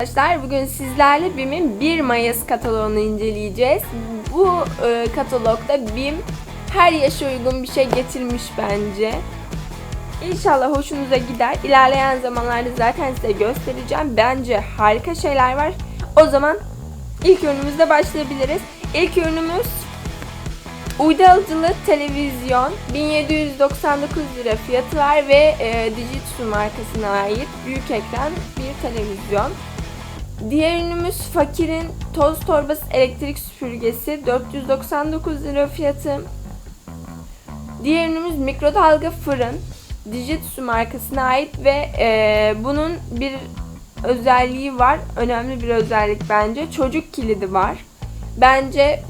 Arkadaşlar bugün sizlerle BİM'in 1 Mayıs kataloğunu inceleyeceğiz. Bu e, katalogda BİM her yaşa uygun bir şey getirmiş bence. İnşallah hoşunuza gider. İlerleyen zamanlarda zaten size göstereceğim. Bence harika şeyler var. O zaman ilk ürünümüzle başlayabiliriz. İlk ürünümüz Uydu alıcılı televizyon 1799 lira fiyatı var ve e, Dijitsu markasına ait büyük ekran bir televizyon. Diğer ürünümüz Fakir'in toz torbası elektrik süpürgesi 499 lira fiyatı. Diğer ürünümüz mikrodalga fırın Dijitsu markasına ait ve e, bunun bir özelliği var. Önemli bir özellik bence. Çocuk kilidi var. Bence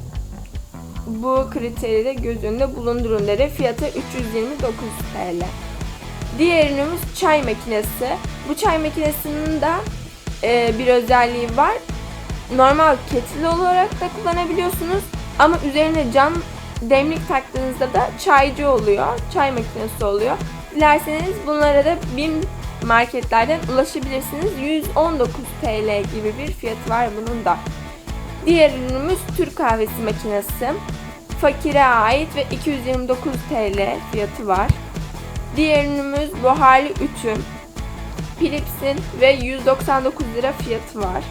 bu kriteri de göz önünde bulundurun dedi. Fiyatı 329 TL. Diğer ürünümüz çay makinesi. Bu çay makinesinin de e, bir özelliği var. Normal kettle olarak da kullanabiliyorsunuz. Ama üzerine cam demlik taktığınızda da çaycı oluyor. Çay makinesi oluyor. Dilerseniz bunlara da BİM marketlerden ulaşabilirsiniz. 119 TL gibi bir fiyatı var bunun da. Diğer ürünümüz Türk kahvesi makinesi. Fakire ait ve 229 TL fiyatı var. Diğer ürünümüz buharlı ütü. Philips'in ve 199 lira fiyatı var.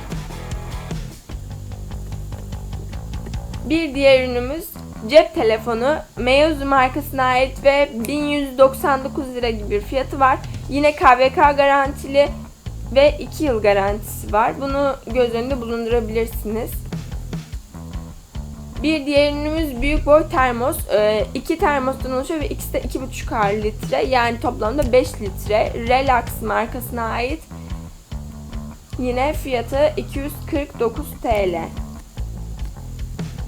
Bir diğer ürünümüz cep telefonu. Meizu markasına ait ve 1199 lira gibi bir fiyatı var. Yine KVK garantili ve 2 yıl garantisi var. Bunu göz önünde bulundurabilirsiniz. Bir diğer ürünümüz büyük boy termos. Ee, iki termostan oluşuyor ve ikisi de 2,5 litre. Yani toplamda 5 litre. Relax markasına ait. Yine fiyatı 249 TL.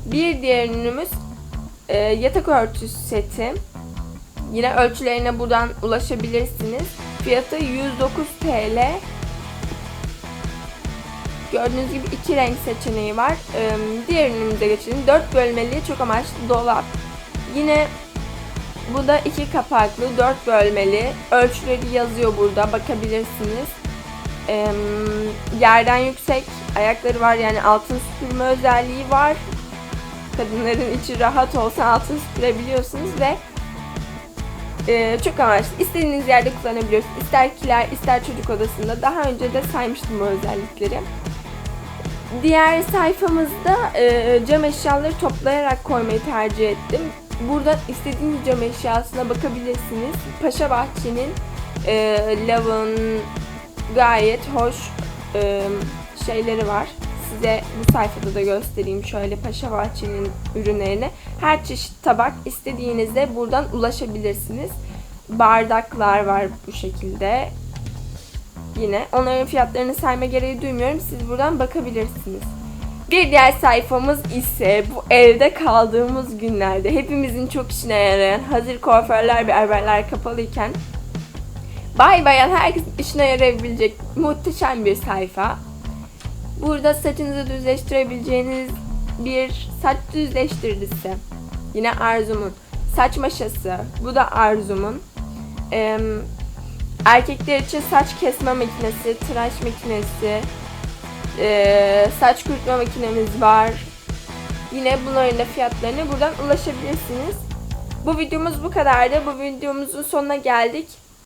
Bir diğer ürünümüz e, yatak örtüsü seti. Yine ölçülerine buradan ulaşabilirsiniz. Fiyatı 109 TL. Gördüğünüz gibi iki renk seçeneği var. Ee, diğer ürünümüze geçelim. 4 bölmeli çok amaçlı dolap. Yine bu da iki kapaklı 4 bölmeli. Ölçüleri yazıyor burada bakabilirsiniz. Ee, yerden yüksek ayakları var yani altın süpürme özelliği var. Kadınların içi rahat olsa altın süpürebiliyorsunuz ve e, çok amaçlı. İstediğiniz yerde kullanabiliyorsunuz. İster kiler, ister çocuk odasında. Daha önce de saymıştım bu özellikleri. Diğer sayfamızda e, cam eşyaları toplayarak koymayı tercih ettim. Buradan istediğiniz cam eşyasına bakabilirsiniz. Paşa Bahçe'nin e, lavın gayet hoş e, şeyleri var. Size bu sayfada da göstereyim şöyle Paşa Bahçe'nin ürünlerini. Her çeşit tabak istediğinizde buradan ulaşabilirsiniz. Bardaklar var bu şekilde yine. Onların fiyatlarını sayma gereği duymuyorum. Siz buradan bakabilirsiniz. Bir diğer sayfamız ise bu evde kaldığımız günlerde hepimizin çok işine yarayan hazır kuaförler ve berberler kapalıyken bay bayan herkesin işine yarayabilecek muhteşem bir sayfa. Burada saçınızı düzleştirebileceğiniz bir saç düzleştiricisi. Yine Arzum'un saç maşası. Bu da Arzum'un. Ee, Erkekler için saç kesme makinesi, tıraş makinesi, e, saç kurutma makinemiz var. Yine bunların da fiyatlarına buradan ulaşabilirsiniz. Bu videomuz bu kadardı. Bu videomuzun sonuna geldik.